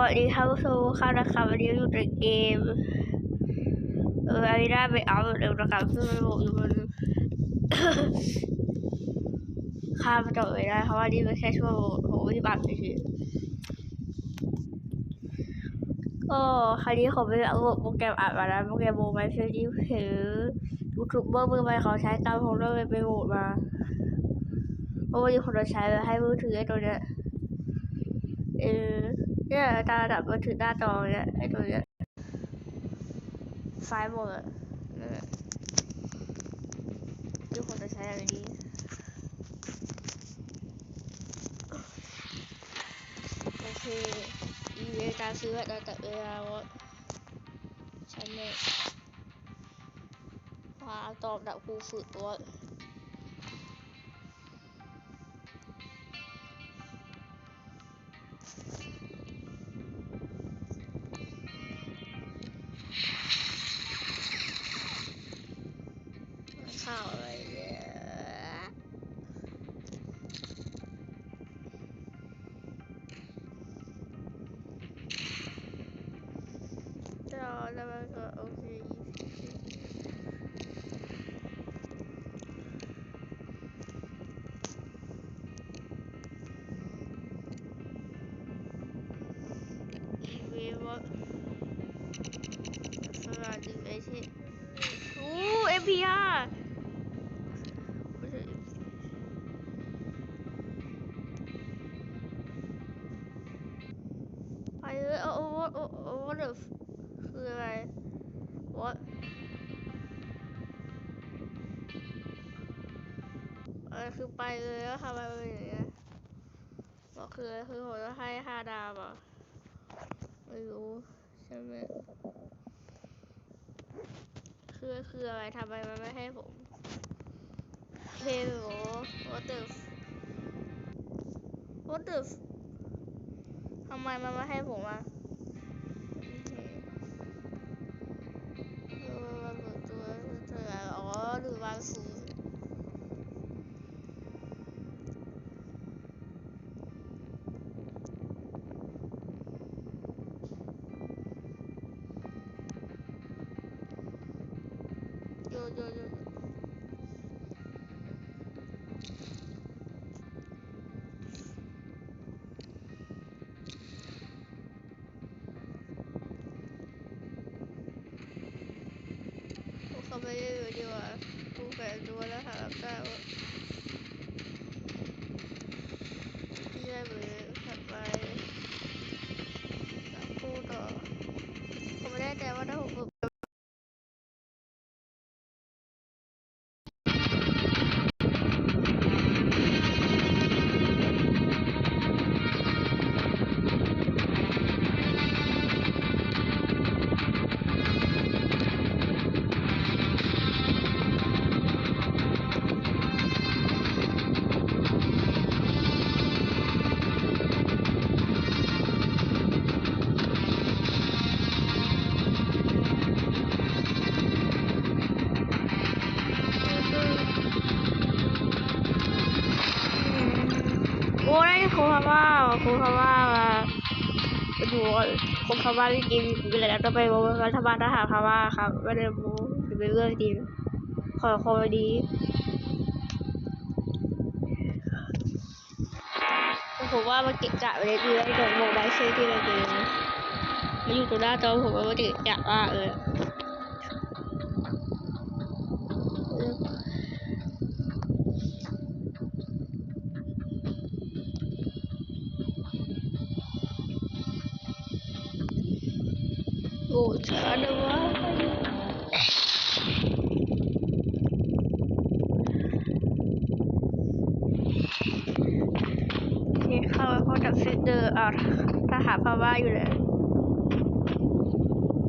วัสดีครับผู้ชมค่ะนะครับวันนี้อยู่ในเกมเอออารีนาไปเอาเร็วนะครับซึ่งผมอยู่บนข้ามจบไม่ได้เพราะว่านี่มันแค่ช่วงผมปฏิบัติเฉยก็คราวนี้ผมไปเอาโปรแกรมอัดมาแล้วโปรแกรมโมบายเฟซที่ถือยูทูบเบอร์มือใหม่เขาใช้ตามผมเลยไปโหวตมาเพราะว่ามีคนใช้ให้มือถือไอ้ตัวเนี้ยเออ เนี่ยตาดับมาถึงหน้าจอเนี่ยไอ้ตัวเนี้ยซ้ายหมดอะนั่นแหละทุกคนจะใช้อะไรดีโอเคอีเวลการซื้อเราตัดเวลาว่าฉันเนี่ยพาตอบดับครูฝึกตัว มันก็โอเควีวอสวัสดีไอชิโอ้เอ็มพีอ โอ้โอ้โอ้โอ้ what the f- คือะไรคือไปเลยแล้วทำไมเป็นอย่างเงี้ยบอกคืออะไรคือผมจะให้ห้าดาวอะไม่รู้ใช่ไหมคือคืออะไรทำไมมันไม่ให้ผม Hello what the f- what the f- ทำไมมันไม่ให้ผมอะ ผมเข้าไปได้เลย ครูพม่ามาดูครูพม่าที่จริงเป็นอะไรต้องไปบอกว่ารัฐบาลทหารพม่าครับไม่ได้รู้เป็นเรื่องจริงขอคอดีผมว่ามันเกะกะไปเลยดีแล้วเดี๋ยวโมบายเชื่อที่เราเกมมาอยู่ตรงหน้าจอผมว่ามันเกะกะมากเลย โอ้ช้านะวะโอเข้าเข้าจากเซตเดอร์อะทหารพม่าอยู่เลย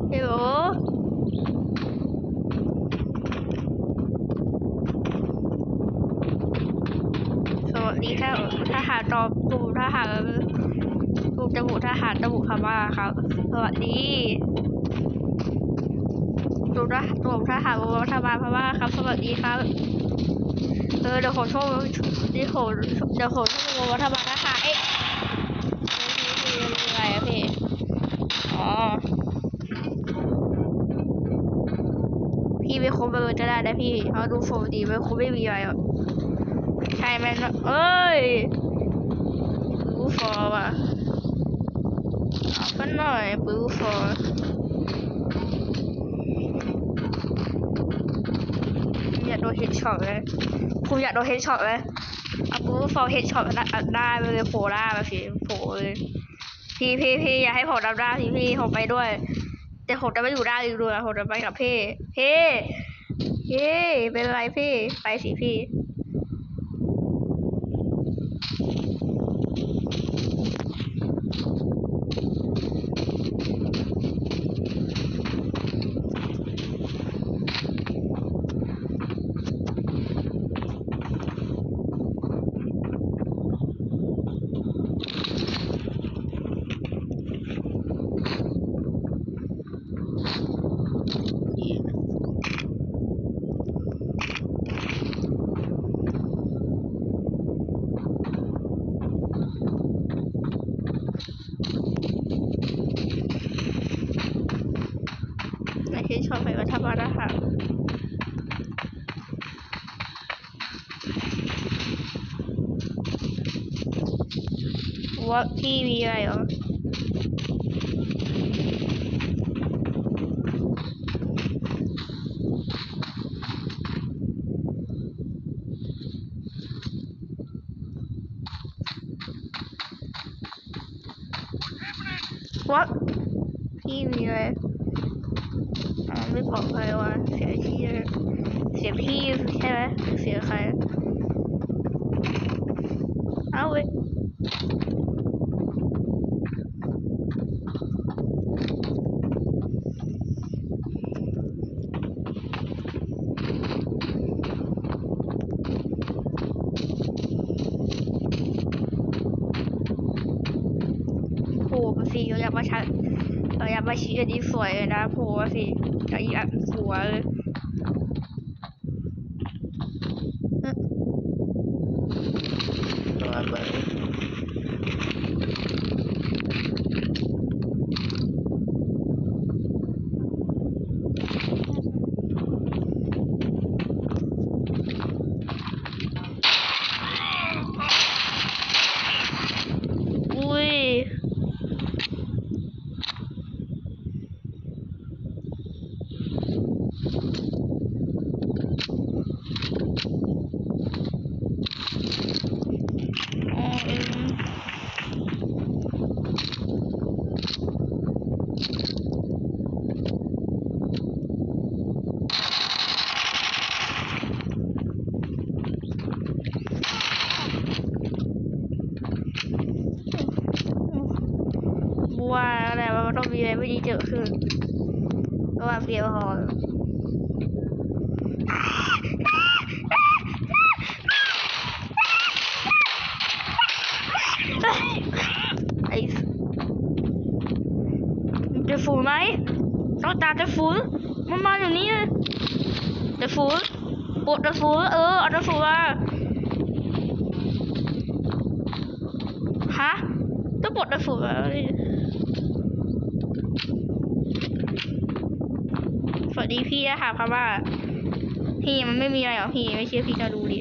เฮลโหลสวัสดีค่ะทหารตอบกลุ่มทหารกลุ่มจมูกทหารจมูกพม่าครับ สวัสดี จุดนะตัวทหารรัฐบาลพม่าครับ สวัสดีครับ เออเดี๋ยวขอมช่วยเดี๋ยวผมเดี๋ยวขอมช่วยรัฐบาลนะคะเอ๊ะอะไรอะพี่ อ๋อ พี่ไม่ครบไปเลยจะได้นะพี่ เอาดูโฟมดีไม่ครบไม่มีอะไรใช่ไหมเอ้ยดูฟอร์ว่ะเอาไปหน่อยปูฟอร์ โดนเฮดช็อตเลยคุณอยากโดนเฮดช็อตเลยเอากูฟอลเฮดช็อตได้ไปเลยโผล่ได้มาสิโผล่เลยพี่พี่พี่อย่าให้ผมรับได้พี่พี่ผมไปด้วย แต่ผมจะไม่อยู่ได้อีกด้วยผมจะไปกับพี่พี่พี่เป็นไรพี่ไปสิพี่ ไม่ใช่ชอบไปวัฒนธรรมค่ะ ว่าพี่มีอะไรเหรอ ว่าพี่มีอะไร อ่าไม่บอกใครว่าเสียที่เสียพี่ใช่ไหมเสียใคร เอาเว้ยโผล่มาสิเราอยากมาชัดเราอยากมา ชิอันนี้สวยเลยนะโผล่สิอันนี้อันสวยเลยเอ๊ะตัวเบอร์อุ้ย อ๋อเออบัวอะไรมัน ต้องมีอะไรไม่ดีเกิดขึ้นระว่าเปียวพอไอ้จะฝูไหมต้องตาจะฝูมันมาอยู่นี่เลยจะฝูปวดจะฝูเออเอาจะฝูมาฮะต้องปวดจะฝูมาส วัสดีพี่นะคะเพราะว่า พี่มันไม่มีอะไรหรอกพี่ไม่เชื่อพี่ก็ดูดิ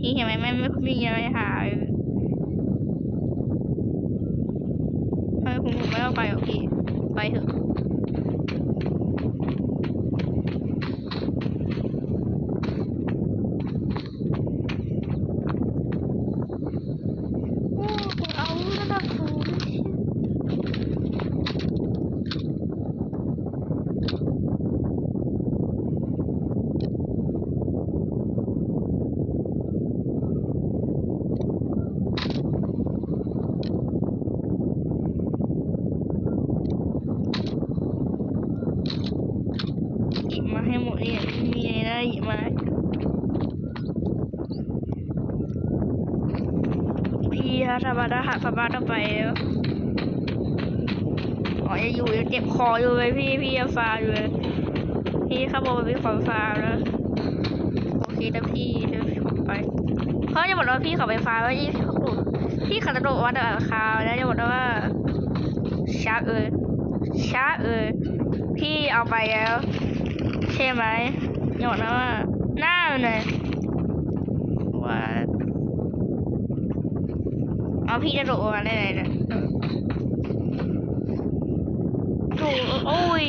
พี่เห็นไหมไม่ไม่ไม่มีอะไรหายทำไมผมผมไม่เอาไปหรอกพี่ ไปเถอะโอ้ผมเอาระดับสูงหยิบมาให้หมดเนี่ยไม่มีอะไรนะหยิบมา พี่ฮะธรรมดาหา สบายต้องไปแล้วอ๋อยังอยู่ยังเจ็บคออยู่เลยพี่พี่ยังฟาอยู่เลยพี่ข้างบนมันมีความฟาแล้วโอเคนะพี่เดี๋ยวผมไปเพราะย่าบอกว่าพี่เขาไปฟาว่าพี่เขาพี่ขาจะโดดวัดอร์คาวแล้วอย่าบอกนะว่าช้าเออช้าเออพี่เอาไปแล้ว ใช่ไหมหยอกนะว่าหน้ามันเลยว่า อาพี่จะโดดออกมาได้ไงเนี่ยโถ่โอ้ย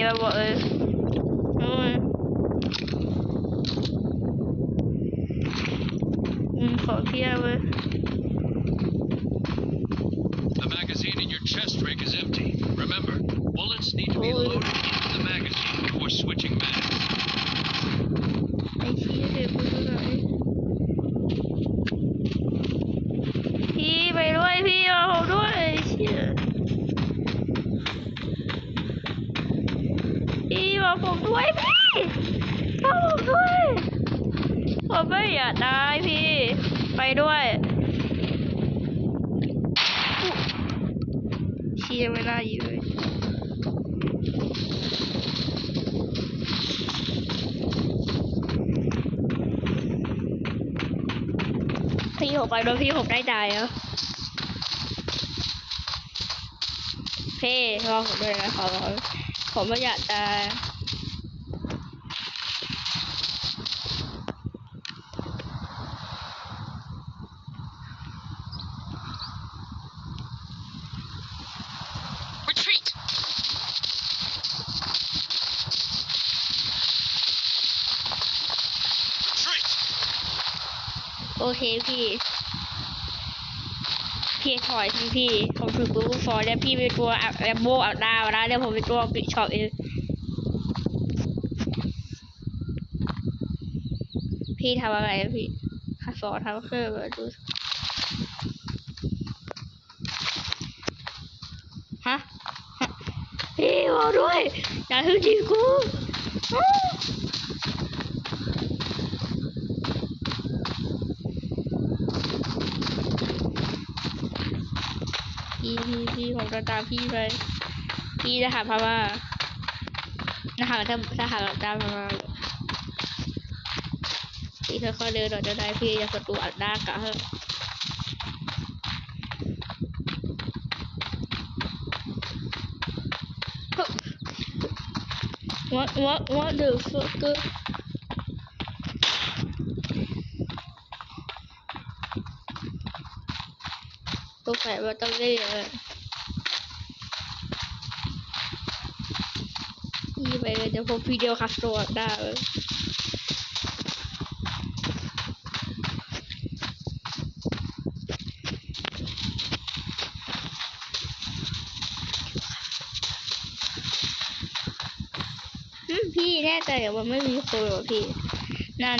ตรดนตรีแล้วบอกเอออืมอืมขอเพียบเลย The magazine in your chest rig is empty. Remember, bullets need to be Oh. loaded into the magazine before switching mags. ไอ้ชี้เด็กกูอยู่ไหนพี่ไปด้วยพี่เอาผมด้วยไอ้เชี่ยพี่มาผมด้วย พี่มาผมด้วยผมไม่อยากตายพี่ ไปด้วยเชียไม่น่าอยู่เลยพี่ผมไปโดนพี่ผมได้ตายแล้วพี่รอผมด้วยนะขอร้องผมไม่อยากตาย Retreat! Retreat! โอ เคพี่พี่ถอยทีพี่ผมถือปืนลูกซองแล้วพี่เป็นตัวแอมโบอัดดาวนะเดี๋ยวผมเป็นตัวปิดช็อตเองพี่ทำอะไรพี่ขัดสอนทำเครื่องมาดูฮะฮะพี่บอกด้วยอย่าทึ่งจีกูอ้าวพี่พี่พี่ผมจะ ตามพี่ไปพี่จะหาพม่านะหาถ้าถ้าหาตามพม่าพี่ค่อยๆเดินหน่อยจะได้พี่อย่าศัตรูอัดหน้ากะเถอะ What what what the fuck ตัวไข่ว่าต้องได้เยอะยี่ไป เลยเดี๋ยวผมวิดีโอคัสโตรได้พี่แน่ใจว่าไม่มีคนหรอพี่นั่น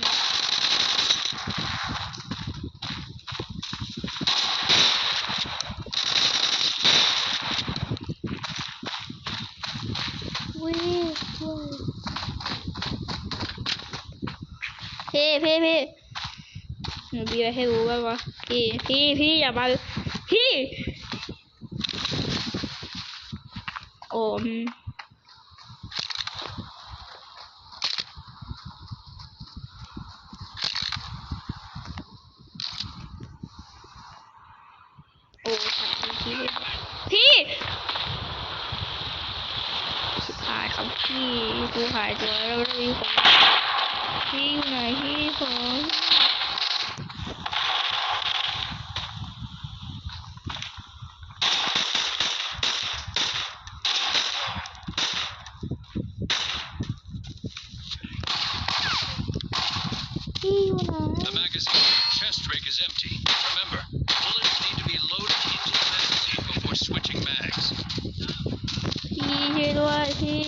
วิวพี่พี่พี่หนูมี อะไรให้รู้บ้างวะพี่พี่พี่อย่ามาพี่ โอ้มโอ้พี่พี่ชิบหายครับพี่กูหายตัวแล้วไม่มีคนพี่อยู่ไหนพี่ผมพี่อยู่ไหน The magazine in your chest rig is empty. Remember, bullets need to be loaded into the magazine before switching mags. พี่ช่วยด้วยพี่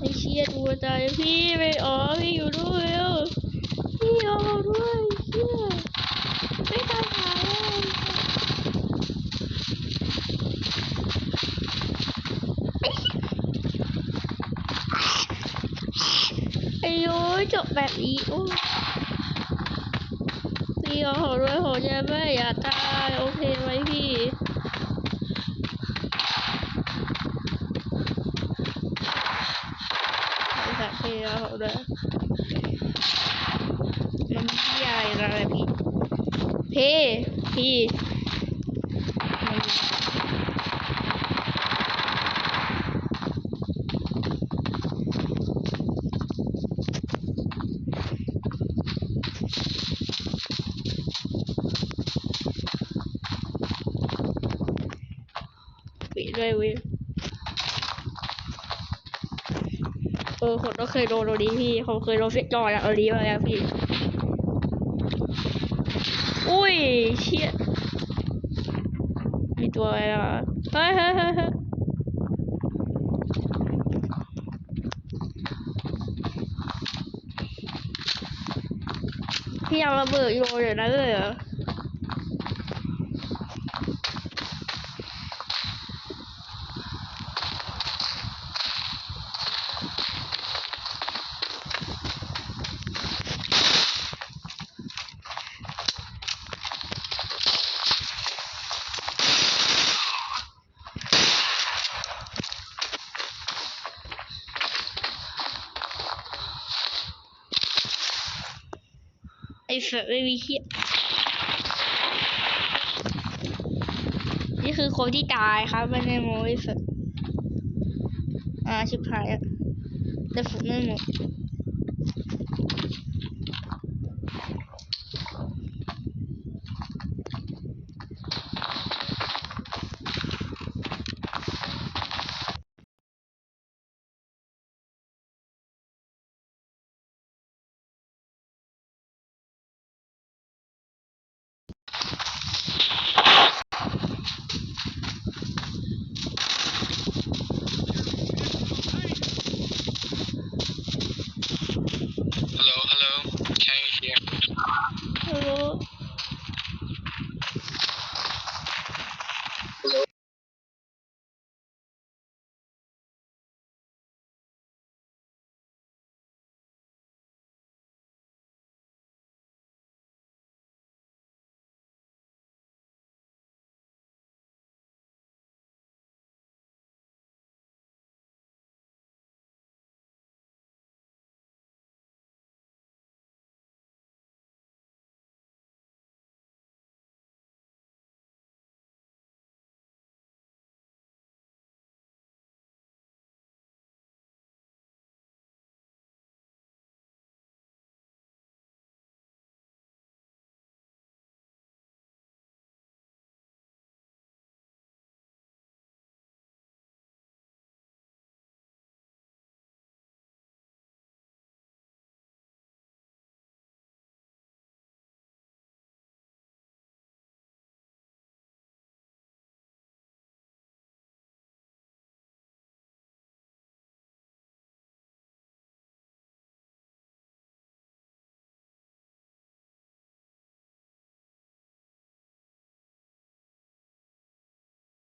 ไอเชียตัว ใจพี่ไม่อ๋อพี่อยู่ด้วยเร็วพี่ออกมาด้วยเชี่ยไม่ทำหายเลย จบแบบนี้โอ้พี่ขอด้วยผมจะไม่อยากตายโอเคไหมพี่ไอ้ สัตว์พี่ขอด้วยมันพี่อะไรนะพี่พี่พี่มันปิดด้วยเวิ เออผมก็เคยโดนตรงนี้พี่ผมเคยโดนเฟซจอยอะเอานี้มาแล้วพี่ อุ้ยเชี่ยมีตัวอะไรอะเฮ้ยเฮ้ยเฮ้ยเฮ้ยพี่เอาระเบิดโยนอยู่นะเลยเหรอ สัตว์ไม่มีเขี้ยนี่คือคนที่ตายครับไม่ได้โมไอ้สัตว์อ่าชิบหายอะแต่ฝึกไม่หมด